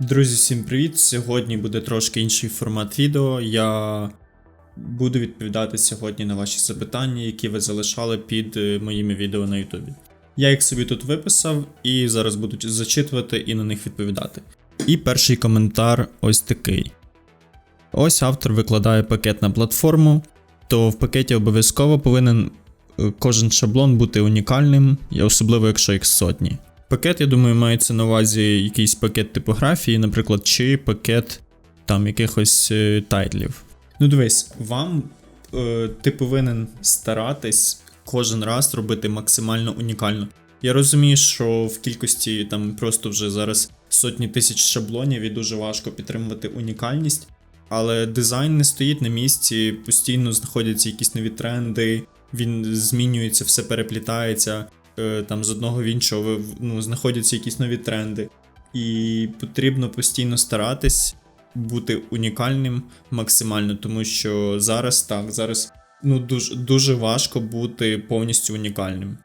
Друзі, всім привіт! Сьогодні буде трошки інший формат відео. Я буду відповідати сьогодні на ваші запитання, які ви залишали під е, моїми відео на Ютубі. Я їх собі тут виписав і зараз буду зачитувати і на них відповідати. І перший коментар ось такий. Ось автор викладає пакет на платформу, то в пакеті обов'язково повинен е, кожен шаблон бути унікальним, особливо якщо їх сотні. Пакет, я думаю, мається на увазі якийсь пакет типографії, наприклад, чи пакет там якихось е, тайтлів. Ну дивись, вам е, ти повинен старатись кожен раз робити максимально унікально. Я розумію, що в кількості там просто вже зараз сотні тисяч шаблонів і дуже важко підтримувати унікальність, але дизайн не стоїть на місці, постійно знаходяться якісь нові тренди, він змінюється, все переплітається там з одного в іншого ну, знаходяться якісь нові тренди. І потрібно постійно старатись бути унікальним максимально, тому що зараз так, зараз ну, дуже, дуже важко бути повністю унікальним.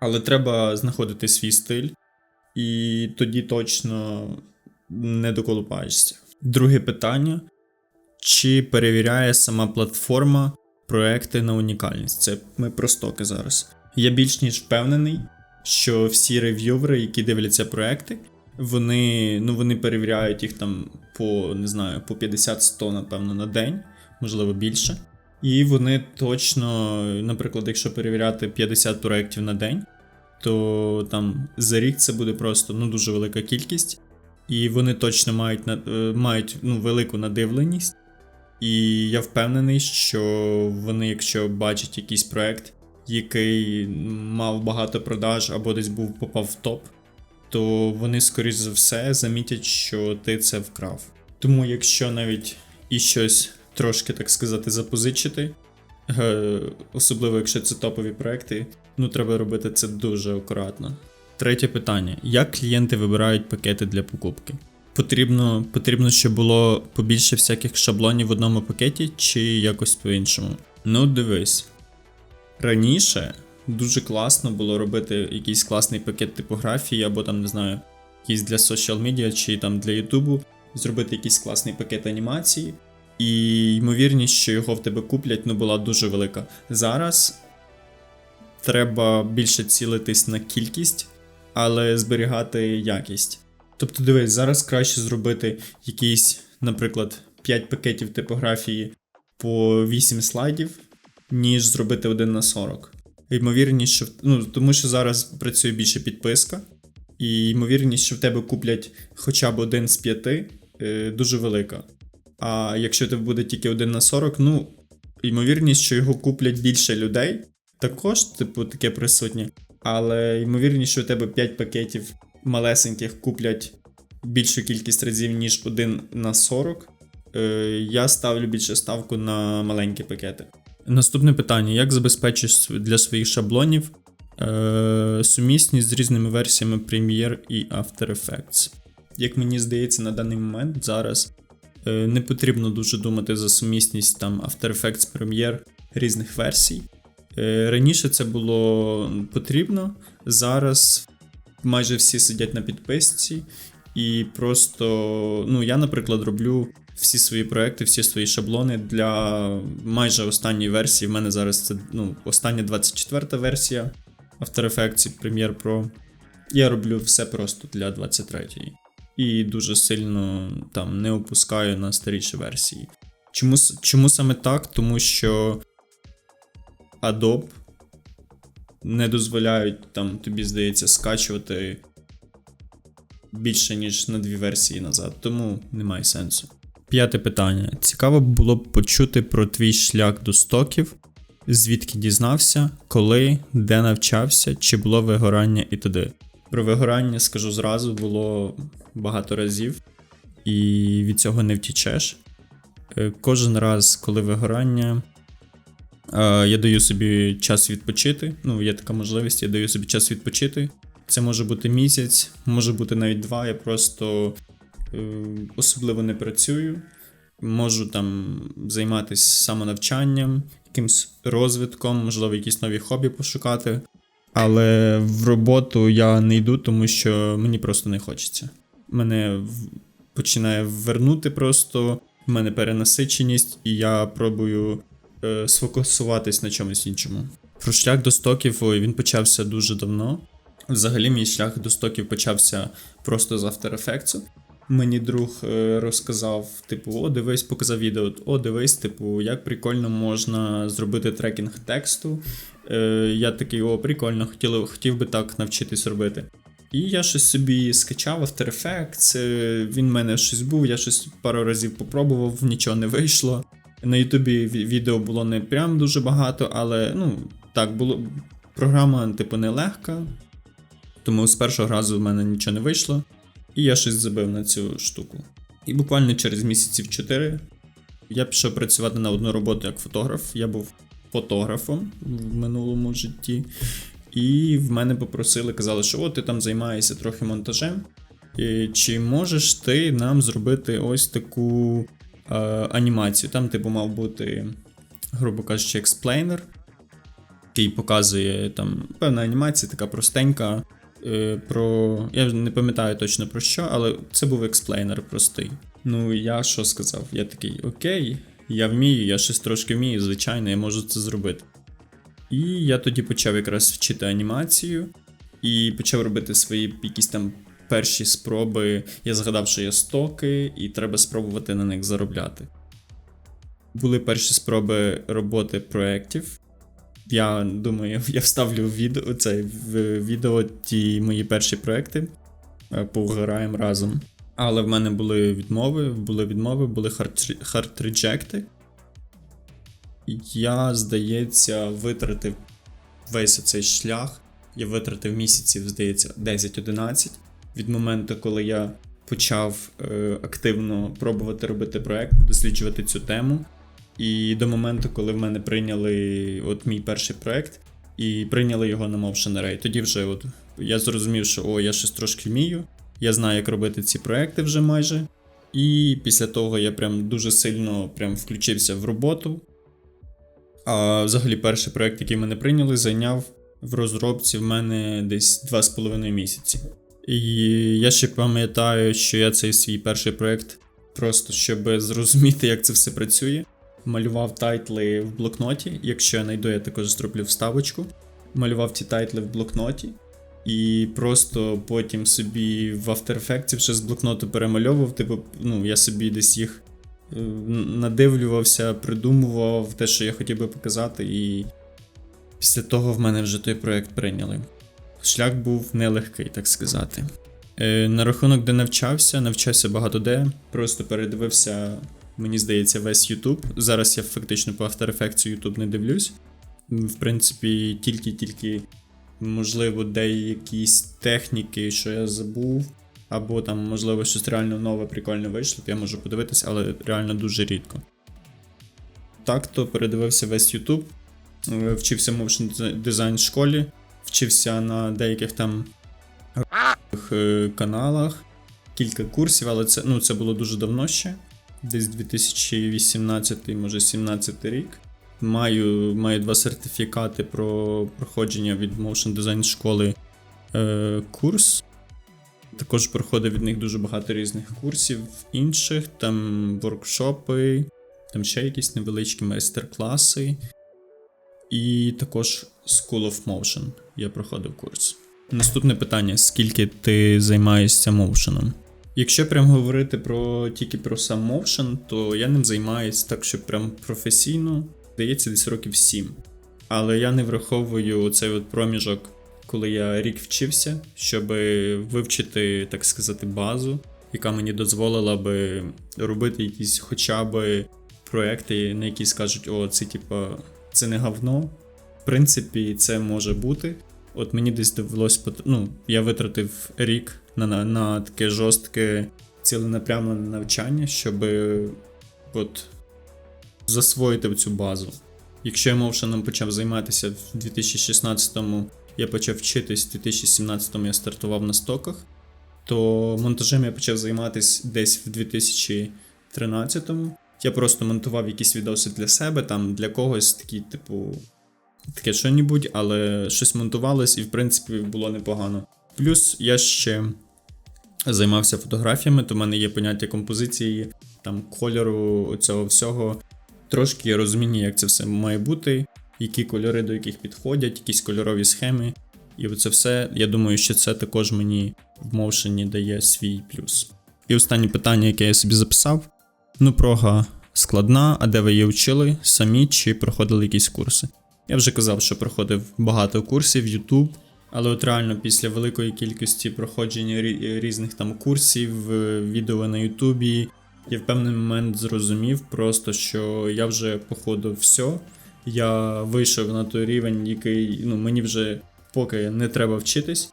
Але треба знаходити свій стиль, і тоді точно не доколупаєшся. Друге питання: чи перевіряє сама платформа проекти на унікальність? Це ми про стоки зараз. Я більш ніж впевнений, що всі рев'ювери, які дивляться проекти, вони, ну, вони перевіряють їх там по не знаю, по 50-100, напевно, на день, можливо більше. І вони точно, наприклад, якщо перевіряти 50 проєктів на день, то там за рік це буде просто ну, дуже велика кількість. І вони точно мають на- е, мають ну, велику надивленість. І я впевнений, що вони, якщо бачать якийсь проект, який мав багато продаж або десь був попав в топ, то вони, скоріш за все, замітять, що ти це вкрав. Тому, якщо навіть і щось трошки, так сказати, запозичити, е, особливо якщо це топові проекти, ну треба робити це дуже акуратно. Третє питання: як клієнти вибирають пакети для покупки? Потрібно, потрібно, щоб було побільше всяких шаблонів в одному пакеті, чи якось по-іншому. Ну, дивись. Раніше дуже класно було робити якийсь класний пакет типографії, або там, не знаю, якийсь для media, чи там для Ютубу, зробити якийсь класний пакет анімації. І ймовірність, що його в тебе куплять, ну була дуже велика. Зараз треба більше цілитись на кількість, але зберігати якість. Тобто, дивись, зараз краще зробити якийсь, наприклад, 5 пакетів типографії по 8 слайдів, ніж зробити один на 40. Ймовірність, що в- ну, тому що зараз працює більше підписка, і ймовірність, що в тебе куплять хоча б один з п'яти, е, дуже велика. А якщо тебе буде тільки один на 40, ну, ймовірність, що його куплять більше людей, також, типу, таке присутнє. Але ймовірність, що у тебе 5 пакетів малесеньких куплять більшу кількість разів, ніж один на 40. Е, я ставлю більше ставку на маленькі пакети. Наступне питання: як забезпечиш для своїх шаблонів е, сумісність з різними версіями Premiere і After Effects? Як мені здається, на даний момент зараз е, не потрібно дуже думати за сумісність там After Effects Premiere різних версій. Е, Раніше це було потрібно, зараз майже всі сидять на підписці, і просто, ну, я, наприклад, роблю всі свої проекти, всі свої шаблони для майже останньої версії. В мене зараз це ну, остання 24-та версія After Effects Premiere Pro. Я роблю все просто для 23-ї. І дуже сильно там не опускаю на старіші версії. Чому, чому саме так? Тому що Adobe не дозволяють там, тобі здається, скачувати більше, ніж на дві версії назад, тому немає сенсу. П'яте питання. Цікаво було б почути про твій шлях до стоків, звідки дізнався, коли, де навчався, чи було вигорання і т.д. Про вигорання скажу зразу, було багато разів, і від цього не втічеш. Е, Кожен раз, коли вигорання, е, я даю собі час відпочити. Ну, є така можливість, я даю собі час відпочити. Це може бути місяць, може бути навіть два. Я просто особливо не працюю. Можу там займатися самонавчанням, якимсь розвитком, можливо, якісь нові хобі пошукати. Але в роботу я не йду, тому що мені просто не хочеться. мене починає вернути просто, в мене перенасиченість, і я пробую е, сфокусуватись на чомусь іншому. Про шлях до стоків він почався дуже давно. Взагалі, мій шлях до стоків почався просто з After Effects. Мені друг е, розказав, типу, о, дивись, показав відео. О, дивись, типу, як прикольно можна зробити трекінг тексту. Е, я такий, о, прикольно, хотів, хотів би так навчитись робити. І я щось собі скачав After Effects, він в мене щось був, я щось пару разів попробував, нічого не вийшло. На Ютубі відео було не прям дуже багато, але ну, так, було. Програма, типу, нелегка, тому з першого разу в мене нічого не вийшло, і я щось забив на цю штуку. І буквально через місяців 4 я пішов працювати на одну роботу як фотограф. Я був фотографом в минулому житті. І в мене попросили, казали, що о, ти там займаєшся трохи монтажем. І чи можеш ти нам зробити ось таку е, анімацію? Там, типу, мав бути, грубо кажучи, експлейнер, який показує там певна анімація, така простенька. Е, про. Я не пам'ятаю точно про що, але це був експлейнер простий. Ну, я що сказав? Я такий, окей, я вмію, я щось трошки вмію, звичайно, я можу це зробити. І я тоді почав якраз вчити анімацію і почав робити свої якісь там перші спроби. Я згадав, що є стоки, і треба спробувати на них заробляти. Були перші спроби роботи проєктів. Я думаю, я вставлю відео, це, в відео ті мої перші проекти. Е, Пограємо разом. Але в мене були відмови, були відмови, були хард реджекти. Я, здається, витратив весь цей шлях. Я витратив місяців, здається, 10-11 від моменту, коли я почав е, активно пробувати робити проект, досліджувати цю тему. І до моменту, коли в мене прийняли от мій перший проект, і прийняли його на Motion. Тоді вже от я зрозумів, що о, я щось трошки вмію, я знаю, як робити ці проекти вже майже. І після того я прям дуже сильно прям включився в роботу. А взагалі, перший проект, який мене прийняли, зайняв в розробці в мене десь 2,5 місяці. І я ще пам'ятаю, що я цей свій перший проект, просто щоб зрозуміти, як це все працює, малював тайтли в блокноті. Якщо я знайду, я також зроблю вставочку. Малював ті тайтли в блокноті. І просто потім собі в After Effects вже з блокноту перемальовував. Типу, ну, я собі десь їх е, надивлювався, придумував те, що я хотів би показати, і після того в мене вже той проект прийняли. Шлях був нелегкий, так сказати. Е, на рахунок, де навчався, навчався багато де. Просто передивився, мені здається, весь YouTube. Зараз я фактично по After Effects YouTube не дивлюсь. В принципі, тільки-тільки, можливо, якісь техніки, що я забув, або там, можливо, щось реально нове, прикольне вийшло, то я можу подивитись, але реально дуже рідко. Так то передивився весь YouTube, е, вчився motion дизайн в школі, вчився на деяких там е, каналах, кілька курсів, але це, ну, це було дуже давно ще. Десь 2018, може 17 рік. Маю, маю два сертифікати про проходження від Motion Design школи е, курс. Також проходив від них дуже багато різних курсів інших, там воркшопи, там ще якісь невеличкі майстер-класи. І також School of Motion я проходив курс. Наступне питання: скільки ти займаєшся моушеном? Якщо прям говорити про тільки про сам моушен, то я ним займаюся так, що прям професійно, здається, десь років 7. Але я не враховую цей от проміжок, коли я рік вчився, щоб вивчити, так сказати, базу, яка мені дозволила би робити якісь хоча б проекти, на які скажуть, о, це типа, це не говно. В принципі, це може бути. От мені десь довелось, ну, я витратив рік на, на, на таке жорстке ціленапрямлене навчання, щоб от засвоїти цю базу. Якщо я моушеном почав займатися в 2016-му, я почав вчитись, в 2017-му я стартував на стоках, то монтажем я почав займатися десь в 2013-му. Я просто монтував якісь відоси для себе, там для когось такі, типу, таке що-небудь, але щось монтувалось і, в принципі, було непогано. Плюс я ще займався фотографіями, то в мене є поняття композиції, там кольору цього всього. Трошки є розуміння, як це все має бути, які кольори до яких підходять, якісь кольорові схеми. І це все, я думаю, що це також мені в Motion дає свій плюс. І останнє питання, яке я собі записав: ну, прога складна, а де ви її вчили самі чи проходили якісь курси? Я вже казав, що проходив багато курсів YouTube, але от реально після великої кількості проходження різних там курсів, е, відео на Ютубі, я в певний момент зрозумів просто, що я вже походу все. Я вийшов на той рівень, який ну, мені вже поки не треба вчитись.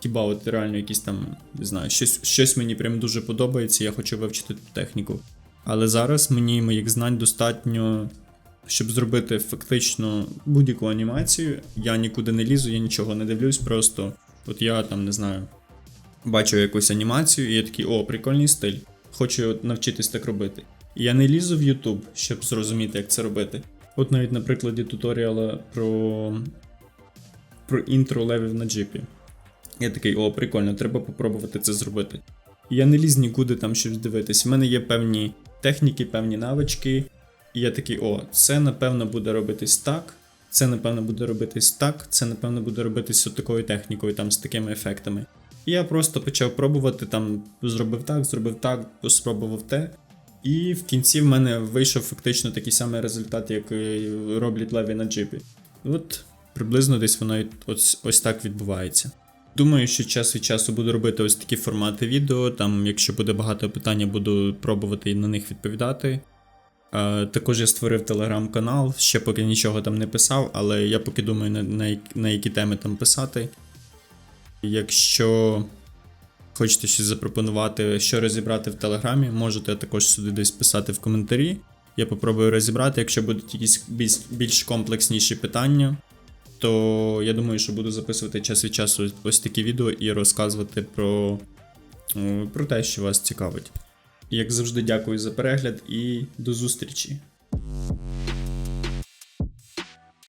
Хіба от реально якісь там, не знаю, щось, щось мені прям дуже подобається, я хочу вивчити ту техніку. Але зараз мені моїх знань достатньо, щоб зробити фактично будь-яку анімацію. Я нікуди не лізу, я нічого не дивлюсь, просто от я там не знаю, бачу якусь анімацію, і я такий, о, прикольний стиль. Хочу навчитись так робити. І я не лізу в YouTube, щоб зрозуміти, як це робити. От навіть на прикладі туторіала про, про інтро левів на джипі. Я такий, о, прикольно, треба попробувати це зробити. І я не ліз нікуди там щось дивитись. У мене є певні техніки, певні навички. І я такий, о, це напевно буде робитись так. Це напевно буде робитись так, це напевно буде робитись от такою технікою, там з такими ефектами. І я просто почав пробувати, там зробив так, зробив так, спробував те. І в кінці в мене вийшов фактично такий самий результат, як роблять леві на джипі. От приблизно десь воно ось, ось так відбувається. Думаю, що час від часу буду робити ось такі формати відео. Там, якщо буде багато питань, буду пробувати на них відповідати. Е, також я створив телеграм-канал, ще поки нічого там не писав, але я поки думаю, на, на, на які теми там писати. Якщо хочете щось запропонувати, що розібрати в телеграмі, можете також сюди десь писати в коментарі. Я попробую розібрати. Якщо будуть якісь більш, більш комплексніші питання, то я думаю, що буду записувати час від часу ось такі відео і розказувати про, про те, що вас цікавить. Як завжди, дякую за перегляд і до зустрічі!